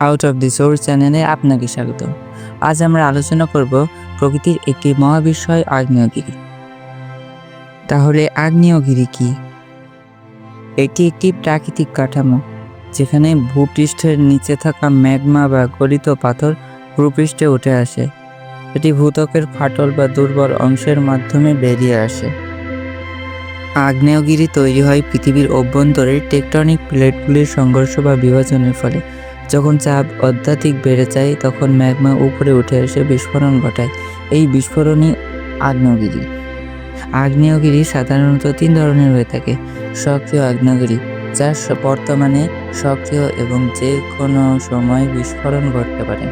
Out of the source চ্যানেলে আপনাকে স্বাগত। আজ আমরা আলোচনা করব প্রকৃতির একটি মহাবিস্ময় আগ্নেয়গিরি। তাহলে আগ্নেয়গিরি কি? এটি একটি প্রাকৃতিক কাঠামো, যেখানে ভূপৃষ্ঠের নিচে থাকা ম্যাগমা বা গলিত পাথর ভূপৃষ্ঠে উঠে আসে। এটি ভূত্বকের ফাটল বা দুর্বল অংশের মাধ্যমে বেরিয়ে আসে। আগ্নেয়গিরি তৈরি হয় পৃথিবীর অভ্যন্তরে টেকটনিক প্লেটগুলির সংঘর্ষ বা বিভাজনের ফলে। যখন চাপ অত্যাধিক বেড়ে যায়, তখন ম্যাগমা উপরে উঠে এসে বিস্ফোরণ ঘটায়। এই বিস্ফোরণই আগ্নেয়গিরি। আগ্নেয়গিরি সাধারণত তিন ধরনের হয়ে থাকে। সক্রিয় আগ্নেয়গিরি, যা বর্তমানে সক্রিয় এবং যে কোনো সময় বিস্ফোরণ ঘটতে পারে।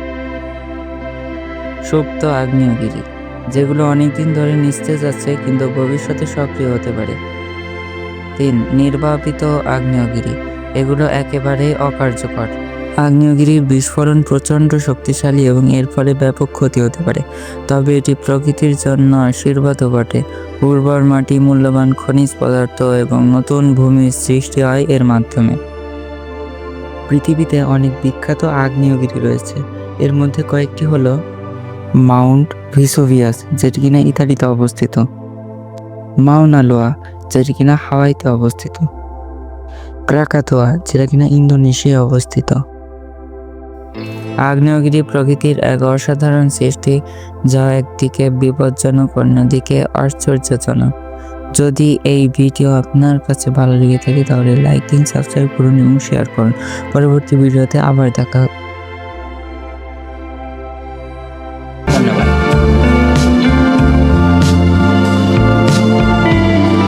সুপ্ত আগ্নেয়গিরি, যেগুলো অনেকদিন ধরে নিস্তেজ আছে কিন্তু ভবিষ্যতে সক্রিয় হতে পারে। তিন, নির্বাপিত আগ্নেয়গিরি, এগুলো একেবারেই অকার্যকর। আগ্নেয়গিরির বিস্ফোরণ প্রচণ্ড শক্তিশালী এবং এর ফলে ব্যাপক ক্ষতি হতে পারে। তবে এটি প্রকৃতির জন্য আশীর্বাদও বটে। উর্বর মাটি, মূল্যবান খনিজ পদার্থ এবং নতুন ভূমির সৃষ্টি হয় এর মাধ্যমে। পৃথিবীতে অনেক বিখ্যাত আগ্নেয়গিরি রয়েছে। এর মধ্যে কয়েকটি হলো মাউন্ট ভিসোভিয়াস, যেটি কিনা ইতালিতে অবস্থিত। মাউনা লোয়া যেটি কিনা হাওয়াইতে অবস্থিত। ক্রাকাতোয়া, যেটা কিনা ইন্দোনেশিয়ায় অবস্থিত। আগ্নেয়গিরি প্রকৃতির এক অসাধারণ সৃষ্টি, যা একদিকে বিপজ্জনক, অন্যদিকে আশ্চর্যজনক। যদি এই ভিডিও আপনার কাছে ভালো লেগে থাকে, তাহলে লাইক দিন, সাবস্ক্রাইব করুন এবং শেয়ার করুন। পরবর্তী ভিডিওতে আবার দেখা